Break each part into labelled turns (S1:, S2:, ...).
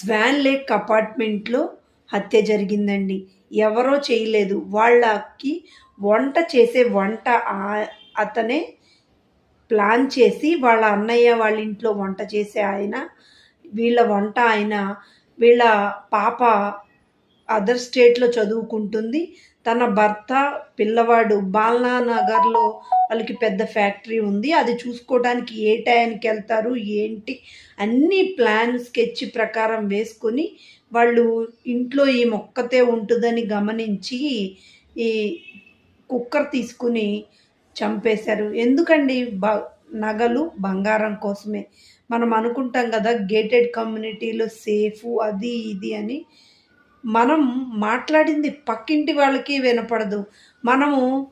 S1: Swan Lake అపార్ట్మెంట్లో హత్య జరిగిందండి. ఎవరో చేయలేదు. వాళ్ళకి వంట చేసే వంట అతనే ప్లాన్ చేసి వాళ్ళ అన్నయ్య వాళ్ళ ఇంట్లో వంట చేసే ఆయన వీళ్ళ వంట ఆయన వీళ్ళ పాప అదర్ స్టేట్లో చదువుకుంటుంది. తన భర్త పిల్లవాడు బాల్నా నగర్లో వాళ్ళకి పెద్ద ఫ్యాక్టరీ ఉంది. అది చూసుకోవడానికి ఏ టైంకి వెళ్తారు ఏంటి అన్ని ప్లాన్ స్కెచ్ ప్రకారం వేసుకొని వాళ్ళు ఇంట్లో ఈ మొక్కతే ఉంటుందని గమనించి ఈ కుక్కర్ తీసుకుని చంపేశారు. ఎందుకండి? బ నగలు బంగారం కోసమే. మనం అనుకుంటాం కదా గేటెడ్ కమ్యూనిటీలో సేఫ్ అది ఇది అని. మనం మాట్లాడింది పక్కింటి వాళ్ళకి వినపడదు. మనము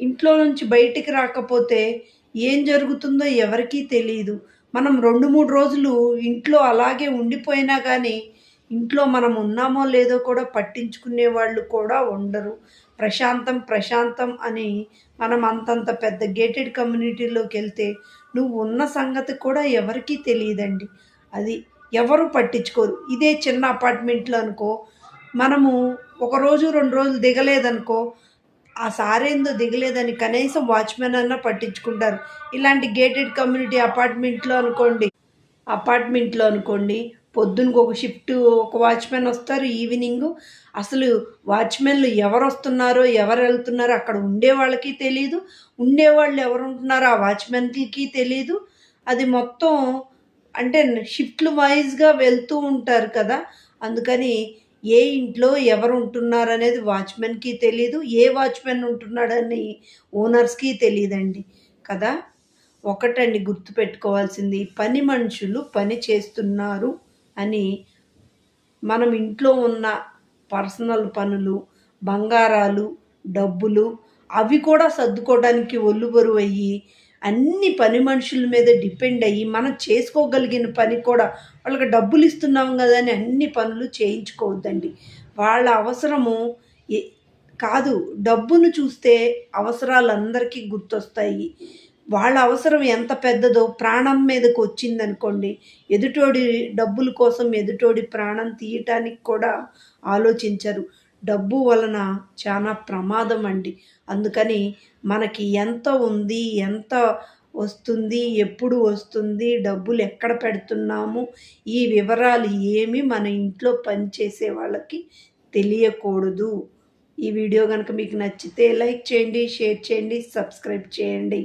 S1: ఇంట్లో నుంచి బయటికి రాకపోతే ఏం జరుగుతుందో ఎవరికీ తెలియదు మనం రెండు మూడు రోజులు ఇంట్లో అలాగే ఉండిపోయినా కానీ ఇంట్లో మనం ఉన్నామో లేదో కూడా పట్టించుకునే వాళ్ళు కూడా ఉండరు. ప్రశాంతం ప్రశాంతం అని మనం అంతంత పెద్ద గేటెడ్ కమ్యూనిటీలోకి వెళ్తే నువ్వు ఉన్న సంగతి కూడా ఎవరికీ తెలియదండి. అది ఎవరు పట్టించుకోరు. ఇదే చిన్న అపార్ట్మెంట్లో అనుకో మనము ఒక రోజు రెండు రోజులు దిగలేదనుకో ఆ సారేందో దిగలేదని కనీసం వాచ్మెన్ అన్నా పట్టించుకుంటారు. ఇలాంటి గేటెడ్ కమ్యూనిటీ అపార్ట్మెంట్లో అనుకోండి అపార్ట్మెంట్లో అనుకోండి పొద్దునకు ఒక షిఫ్ట్ ఒక వాచ్మెన్ వస్తారు ఈవినింగ్ అసలు వాచ్మెన్లు ఎవరు వస్తున్నారో ఎవరు వెళ్తున్నారో అక్కడ ఉండే వాళ్ళకి తెలియదు ఉండేవాళ్ళు ఎవరు ఉంటున్నారో ఆ వాచ్మెన్కి తెలియదు అది మొత్తం అంటే షిఫ్ట్లు వైజ్గా వెళ్తూ ఉంటారు కదా. అందుకని ఏ ఇంట్లో ఎవరు ఉంటున్నారు అనేది వాచ్మెన్కి తెలియదు ఏ వాచ్మెన్ ఉంటున్నాడని ఓనర్స్కి తెలియదండి కదా? ఒకటండి గుర్తుపెట్టుకోవాల్సింది పని మనుషులు పని చేస్తున్నారు అని మనం ఇంట్లో ఉన్న పర్సనల్ పనులు బంగారాలు డబ్బులు అవి కూడా సర్దుకోవడానికి ఒళ్ళు బరువు అయ్యి అన్ని పని మనుషుల మీద డిపెండ్ అయ్యి మనం చేసుకోగలిగిన పని కూడా వాళ్ళకి డబ్బులు ఇస్తున్నాం కదా అని అన్ని పనులు చేయించుకోవద్దండి. వాళ్ళ అవసరము కాదు డబ్బును చూస్తే అవసరాలు అందరికీ గుర్తొస్తాయి. వాళ్ళ అవసరం ఎంత పెద్దదో ప్రాణం మీదకు వచ్చిందనుకోండి ఎదుటోడి డబ్బుల కోసం ఎదుటోడి ప్రాణం తీయటానికి కూడా ఆలోచించరు. డబ్బు వలన చాలా ప్రమాదం అండి అందుకని మనకి ఎంత ఉంది ఎంత వస్తుంది ఎప్పుడు వస్తుంది డబ్బులు ఎక్కడ పెడుతున్నాము ఈ వివరాలు ఏమి మన ఇంట్లో పనిచేసే వాళ్ళకి తెలియకూడదు. ఈ వీడియో కనుక మీకు నచ్చితే లైక్ చేయండి షేర్ చేయండి సబ్స్క్రైబ్ చేయండి.